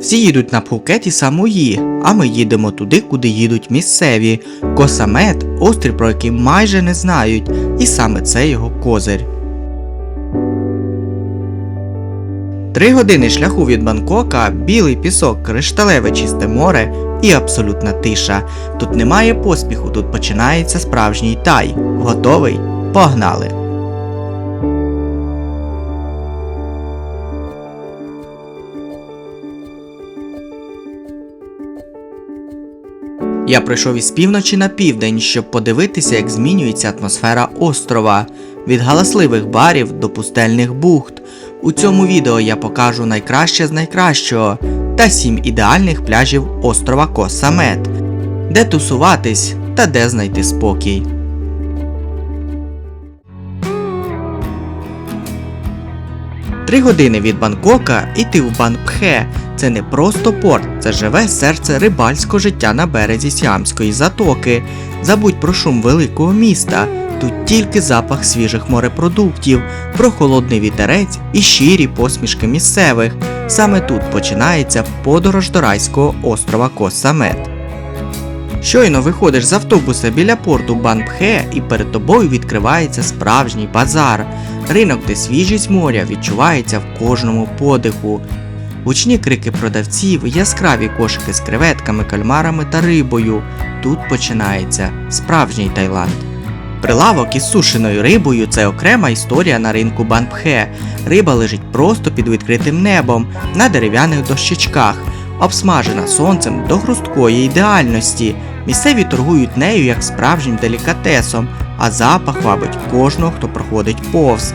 Всі їдуть на Пхукет і Самуї, а ми їдемо туди, куди їдуть місцеві. Косамет острів, про який майже не знають, і саме це його козир. Три години шляху від Бангкока, білий пісок, кришталеве чисте море і абсолютна тиша. Тут немає поспіху, тут починається справжній тай. Готовий? Погнали! Я прийшов із півночі на південь, щоб подивитися, як змінюється атмосфера острова від галасливих барів до пустельних бухт. У цьому відео я покажу найкраще з найкращого та сім ідеальних пляжів острова Косамет, де тусуватись та де знайти спокій. Три години від Бангкока іти в Бангпхе. Це не просто порт, це живе серце рибальського життя на березі Сіамської затоки. Забудь про шум великого міста. Тут тільки запах свіжих морепродуктів, прохолодний вітерець і щирі посмішки місцевих. Саме тут починається подорож до райського острова Косамет. Щойно виходиш з автобуса біля порту Банпхе і перед тобою відкривається справжній базар. Ринок, де свіжість моря відчувається в кожному подиху. Гучні крики продавців, яскраві кошики з креветками, кальмарами та рибою. Тут починається справжній Таїланд. Прилавок із сушеною рибою це окрема історія на ринку Банпхе. Риба лежить просто під відкритим небом на дерев'яних дощечках, обсмажена сонцем до хрусткої ідеальності. Місцеві торгують нею як справжнім делікатесом, а запах вабить кожного, хто проходить повз.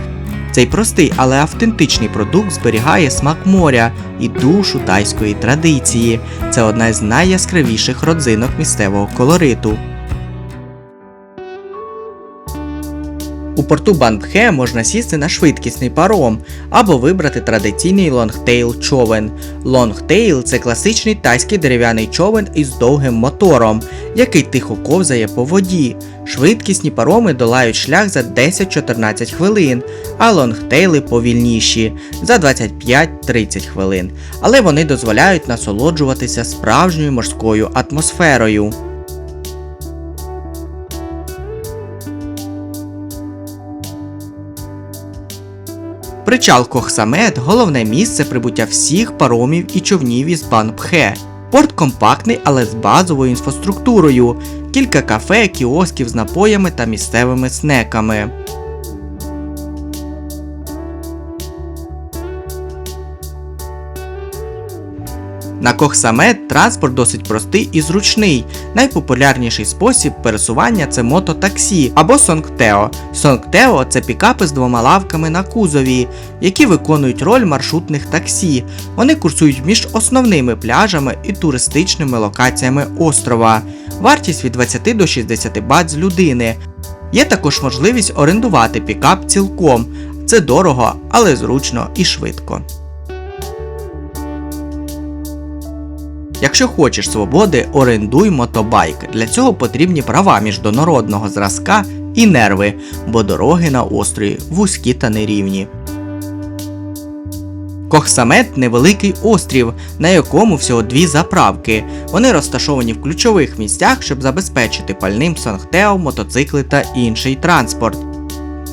Цей простий, але автентичний продукт зберігає смак моря і душу тайської традиції. Це одна з найяскравіших родзинок місцевого колориту. Порту Бандхе можна сісти на швидкісний паром або вибрати традиційний лонгтейл човен. Лонгтейл це класичний тайський дерев'яний човен із довгим мотором, який тихо ковзає по воді. Швидкісні пароми долають шлях за 10-14 хвилин, а лонгтейли повільніші за 25-30 хвилин. Але вони дозволяють насолоджуватися справжньою морською атмосферою. Причал Кохсамет головне місце прибуття всіх паромів і човнів із Банпхе. Порт компактний, але з базовою інфраструктурою, кілька кафе, кіосків з напоями та місцевими снеками. На Кохсамет транспорт досить простий і зручний. Найпопулярніший спосіб пересування це мототаксі або Сонгтео. Сонгтео це пікапи з двома лавками на кузові, які виконують роль маршрутних таксі. Вони курсують між основними пляжами і туристичними локаціями острова. Вартість від 20 до 60 бат з людини. Є також можливість орендувати пікап цілком. Це дорого, але зручно і швидко. Якщо хочеш свободи, орендуй мотобайк. Для цього потрібні права міжнародного зразка і нерви, бо дороги на острові вузькі та нерівні. Кохсамет невеликий острів, на якому всього дві заправки. Вони розташовані в ключових місцях, щоб забезпечити пальним Сонгтео, мотоцикли та інший транспорт.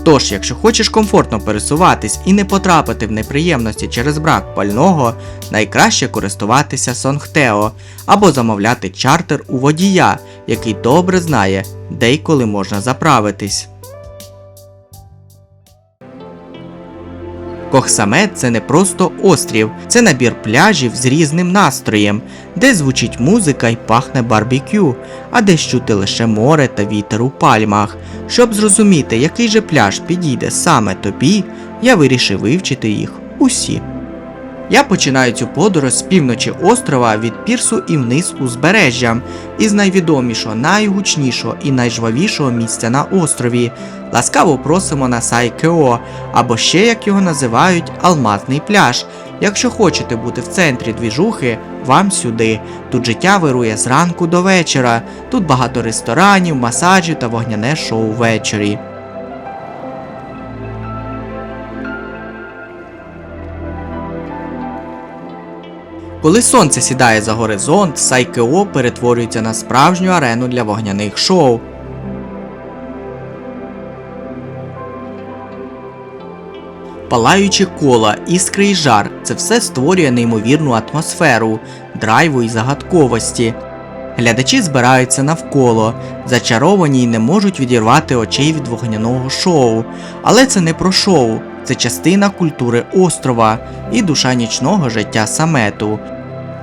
Тож, якщо хочеш комфортно пересуватись і не потрапити в неприємності через брак пального, найкраще користуватися Сонгтео або замовляти чартер у водія, який добре знає, де й коли можна заправитись. Кохсамет це не просто острів, це набір пляжів з різним настроєм, де звучить музика і пахне барбекю, а де чути лише море та вітер у пальмах. Щоб зрозуміти, який же пляж підійде саме тобі, я вирішив вивчити їх усі. Я починаю цю подорож з півночі острова від пірсу і вниз узбережжям, із найвідомішого, найгучнішого і найжвавішого місця на острові. Ласкаво просимо на Сайкео, або ще як його називають Алмазний пляж. Якщо хочете бути в центрі двіжухи, вам сюди. Тут життя вирує зранку до вечора. Тут багато ресторанів, масажів та вогняне шоу ввечері. Коли сонце сідає за горизонт, Сайкео перетворюється на справжню арену для вогняних шоу. Палаючі кола, іскри і жар це все створює неймовірну атмосферу, драйву і загадковості. Глядачі збираються навколо, зачаровані й не можуть відірвати очей від вогняного шоу. Але це не про шоу, це частина культури острова і душа нічного життя самету.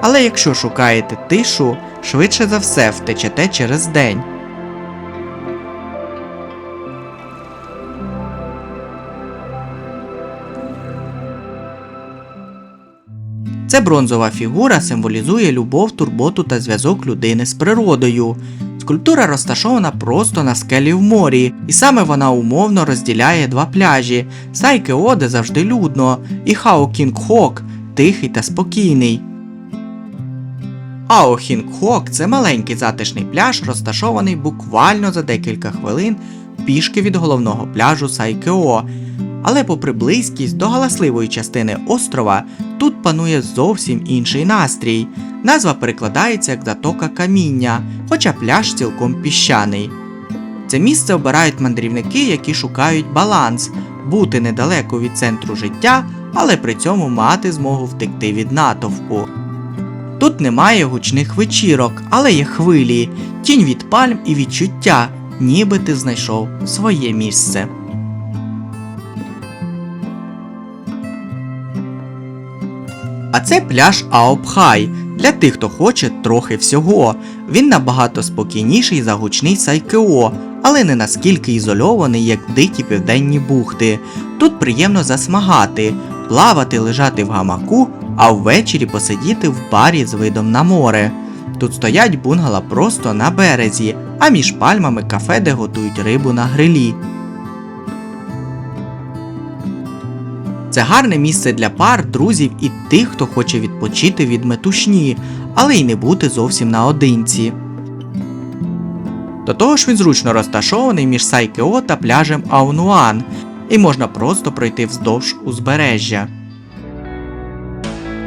Але якщо шукаєте тишу, швидше за все втечете через день. Ця бронзова фігура символізує любов, турботу та зв'язок людини з природою. Скульптура розташована просто на скелі в морі, і саме вона умовно розділяє два пляжі Сайке Оде завжди людно, і Хао Кінг Хок тихий та спокійний. Ао Хінг Хок це маленький затишний пляж, розташований буквально за декілька хвилин пішки від головного пляжу Сайкео. Але попри близькість до галасливої частини острова, тут панує зовсім інший настрій. Назва перекладається як затока каміння, хоча пляж цілком піщаний. Це місце обирають мандрівники, які шукають баланс, бути недалеко від центру життя, але при цьому мати змогу втекти від натовпу. Тут немає гучних вечірок, але є хвилі, тінь від пальм і відчуття, ніби ти знайшов своє місце. А це пляж Аопхай для тих, хто хоче трохи всього. Він набагато спокійніший за гучний Сайкео, але не наскільки ізольований, як дикі південні бухти. Тут приємно засмагати, плавати, лежати в гамаку, а ввечері посидіти в барі з видом на море. Тут стоять бунгала просто на березі, а між пальмами кафе, де готують рибу на грилі. Це гарне місце для пар, друзів і тих, хто хоче відпочити від метушні, але й не бути зовсім наодинці. До того ж він зручно розташований між Сайкео та пляжем Аунуан, і можна просто пройти вздовж узбережжя.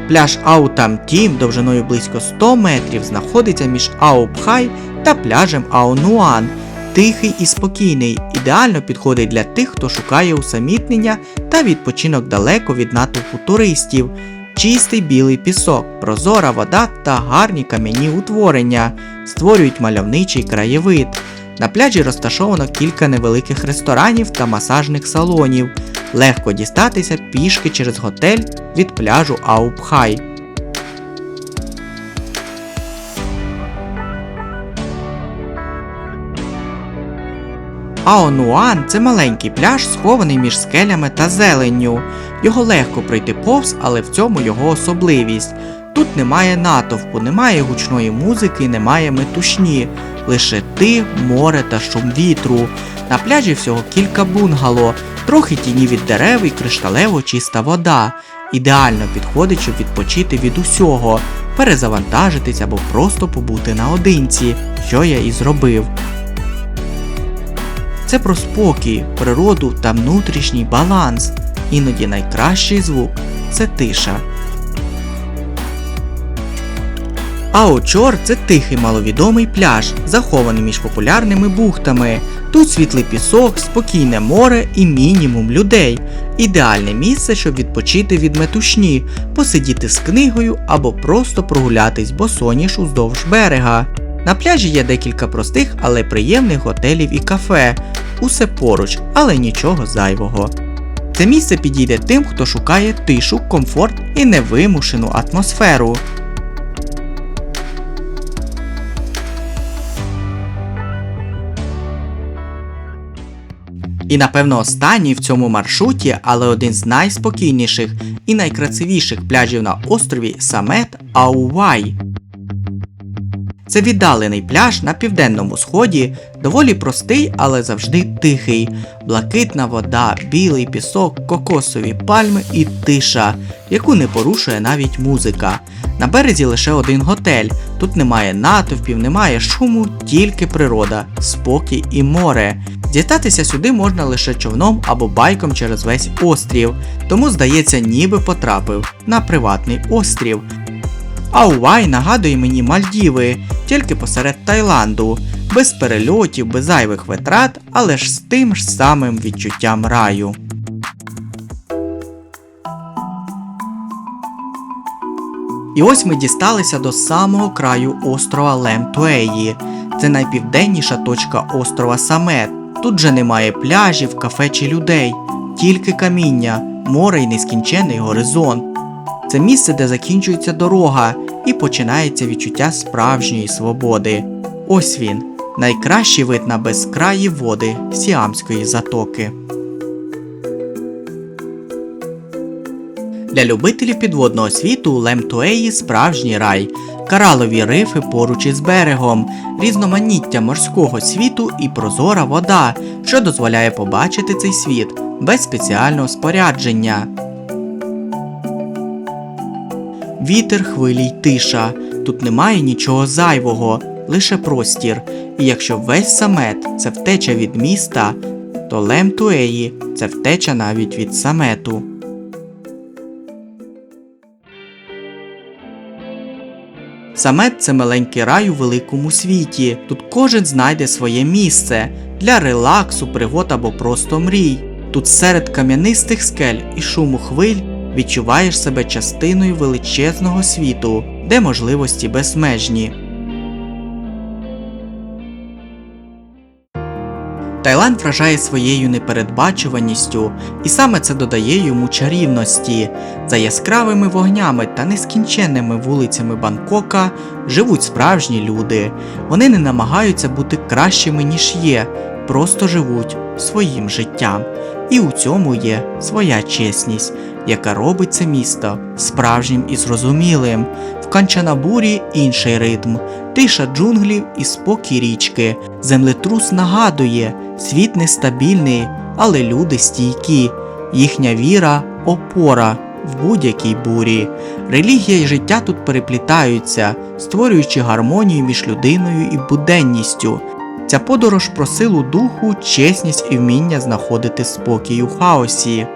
Пляж Аутамтім довжиною близько 100 метрів знаходиться між Аопхай та пляжем Аонуан. Тихий і спокійний, ідеально підходить для тих, хто шукає усамітнення та відпочинок далеко від натовпу туристів. Чистий білий пісок, прозора вода та гарні кам'яні утворення створюють мальовничий краєвид. На пляжі розташовано кілька невеликих ресторанів та масажних салонів. Легко дістатися пішки через готель від пляжу Аупхай. Аонуан це маленький пляж, схований між скелями та зеленню. Його легко пройти повз, але в цьому його особливість. Тут немає натовпу, немає гучної музики, немає метушні, лише ти, море та шум вітру. На пляжі всього кілька бунгало, трохи тіні від дерев і кришталево чиста вода. Ідеально підходить, щоб відпочити від усього, перезавантажитись або просто побути наодинці, що я і зробив. Це про спокій, природу та внутрішній баланс. Іноді найкращий звук це тиша. Аочор це тихий маловідомий пляж, захований між популярними бухтами. Тут світлий пісок, спокійне море і мінімум людей. Ідеальне місце, щоб відпочити від метушні, посидіти з книгою або просто прогулятись босоніж уздовж берега. На пляжі є декілька простих, але приємних готелів і кафе. Усе поруч, але нічого зайвого. Це місце підійде тим, хто шукає тишу, комфорт і невимушену атмосферу. І напевно останній в цьому маршруті, але один з найспокійніших і найкрасивіших пляжів на острові Самет Аувай. Це віддалений пляж на південному сході, доволі простий, але завжди тихий. Блакитна вода, білий пісок, кокосові пальми і тиша, яку не порушує навіть музика. На березі лише один готель. Тут немає натовпів, немає шуму, тільки природа, спокій і море. Дістатися сюди можна лише човном або байком через весь острів, тому здається, ніби потрапив на приватний острів. Аувай нагадує мені Мальдіви, тільки посеред Таїланду, без перельотів, без зайвих витрат, але ж з тим ж самим відчуттям раю. І ось ми дісталися до самого краю острова Лемтуеї. Це найпівденніша точка острова Самет. Тут же немає пляжів, кафе чи людей, тільки каміння, море і нескінчений горизонт. Це місце, де закінчується дорога і починається відчуття справжньої свободи. Ось він, найкращий вид на безкраї води Сіамської затоки. Для любителів підводного світу Лемтуеї справжній рай, каралові рифи поруч із берегом, різноманіття морського світу і прозора вода, що дозволяє побачити цей світ без спеціального спорядження. Вітер, хвилі й тиша. Тут немає нічого зайвого, лише простір. І якщо весь самет це втеча від міста, то Лемтуеї це втеча навіть від самету. Самет це маленький рай у великому світі. Тут кожен знайде своє місце для релаксу, пригод або просто мрій. Тут серед кам'янистих скель і шуму хвиль відчуваєш себе частиною величезного світу, де можливості безмежні. Таїланд вражає своєю непередбачуваністю, і саме це додає йому чарівності. За яскравими вогнями та нескінченними вулицями Бангкока живуть справжні люди. Вони не намагаються бути кращими, ніж є, просто живуть своїм життям. І у цьому є своя чесність, яка робить це місто справжнім і зрозумілим. В Канчанабурі інший ритм, тиша джунглів і спокій річки. Землетрус нагадує, світ нестабільний, але люди стійкі, їхня віра опора в будь-якій бурі. Релігія і життя тут переплітаються, створюючи гармонію між людиною і буденністю. Ця подорож про силу духу, чесність і вміння знаходити спокій у хаосі.